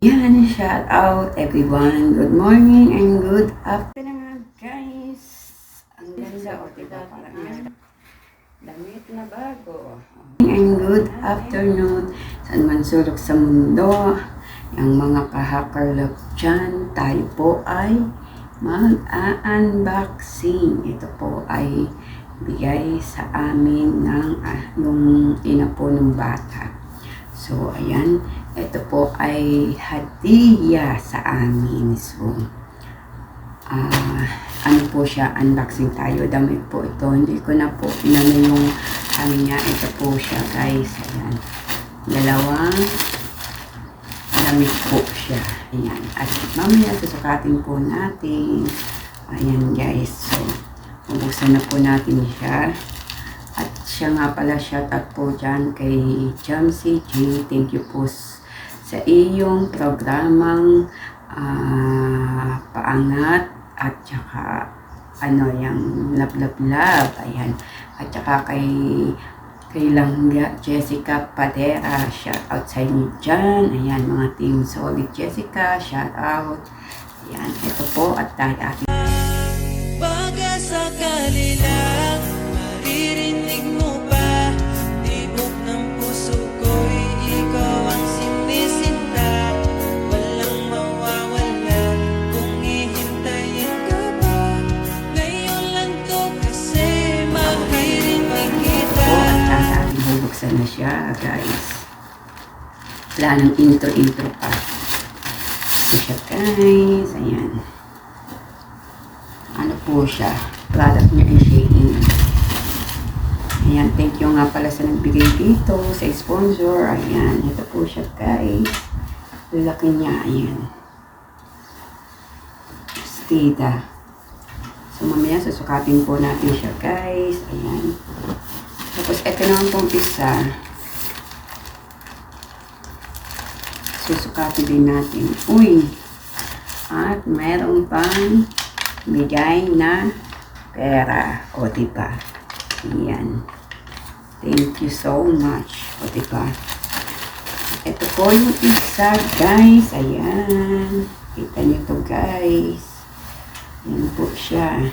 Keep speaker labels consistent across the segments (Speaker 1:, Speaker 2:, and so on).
Speaker 1: Yan, shout out everyone. Good morning and good afternoon guys. Ang ganda o, diba? Parang damit na bago. And good afternoon. Saan man sulok sa mundo. Yung mga kahakarlap dyan, tayo po ay mag-unboxing. Ito po ay bigay sa amin ng ah, yung ina po ng bata. So, ayan. Ito po ay hadiya sa amin. So, ah ano po siya, unboxing tayo. Damit po ito. Hindi ko na po inamin yung ano niya. Ito po siya, guys. Ayan. Dalawang damit po siya. Ayan. At mamaya susukatin po natin. Ayan, guys. So, bubuksan na po natin siya. Siya nga pala, shout out po dyan kay Jamsi J. Thank you po sa iyong programang ah, paangat at saka ano yung love love love ayan. At saka kay kay Langga Jessica Padera shout out sa inyo dyan. Ayan mga team solid. Jessica shout out ayan ito po at tayo ating
Speaker 2: Baka sakali
Speaker 1: siya guys. Wala nang intro intro pa. Ito siya guys? Ayan. Ano po siya? Product niya ay Shein ayan thank you nga pala sa nagbigay dito sa sponsor. Ayan ito po siya guys. Laki niya ayan. Stida so mamaya susukatin po natin siya guys. Ayan. Tapos ito naman pong isa susukatin din natin uy at meron pang bigay na pera. O, diba? Yan. Thank you so much. O, diba? Ito po yung isa, guys. Ayan. Kita niyo to, guys. Yan po siya.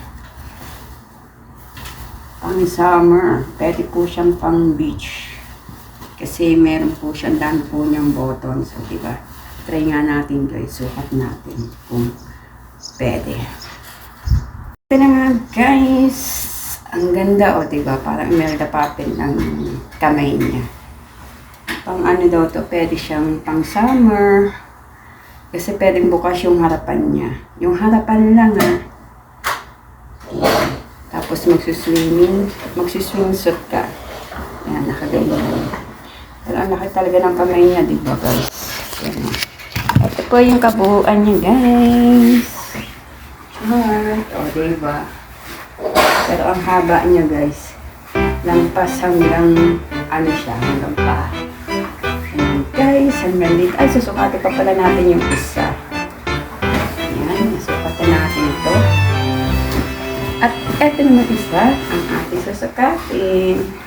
Speaker 1: Pang summer. Pwede po siyang pang beach. Kasi meron po siyang dami po niyang buttons. So, diba? Try nga natin, guys. Sukat natin kung pwede. Ito na nga, guys. Ang ganda, o, diba? Parang Imelda Papel ng kamay niya. Pang ano daw to, pwede siyang pang summer. Kasi pwedeng bukas yung harapan niya. Yung harapan lang, ha. Ayan. Tapos magsuswimming, magsuswim suit ka. Ayan, nakaganyan. Pero ang laki talaga ng kamay niya, di ba, guys? Ayan. Ito po yung kabuuan niya, guys. Heart. O, diba? Pero ang haba niya, guys. Lampas hanggang, ano siya, hanggang pa. Ayan, guys, hanggang dito. Ay, susukati pa pala natin yung isa. Ayan, nasukatan natin ito. At eto naman isa, ang ating susukatin.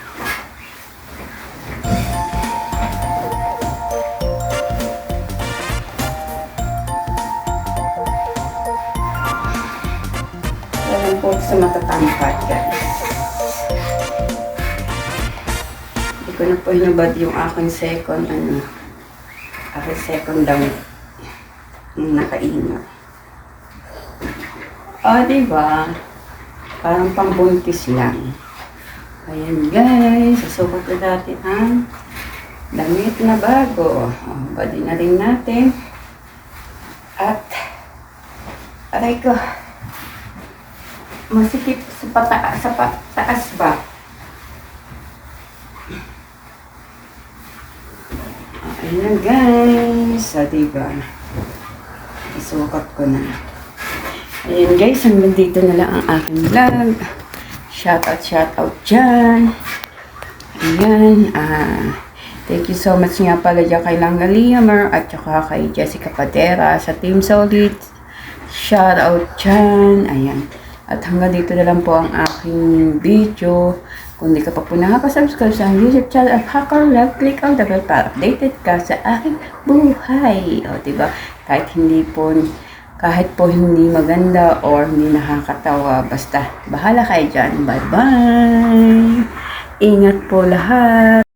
Speaker 1: Sa matatangkad, guys. Hindi ko na po hinubad yung aking second, ano, aking second down yung nakaingat. O, oh, diba? Parang pambuntis lang. Ayan, guys. Sasubok na natin ang damit na bago. O, body na rin natin. At, aray ko, masikip sa pata sa pa, taas ba? Ayan guys, sa diba? Isukat ko na. Ayan guys, hanggang dito na lang ang aking vlog. Shout out, shout out dyan. Ayan, ah, thank you so much nga pala dyan kay Langga Liamer at saka kay Jessica Padera sa Team Solid. Shout out dyan. Ayan. At hanggang dito na lang po ang aking video. Kung di ka pa po nakaka-subscribe sa YouTube channel at Hacker Love, click on the bell para updated ka sa aking buhay. O, diba? Kahit hindi po, kahit po hindi maganda or hindi nakakatawa, basta bahala kayo dyan. Bye-bye! Ingat po lahat!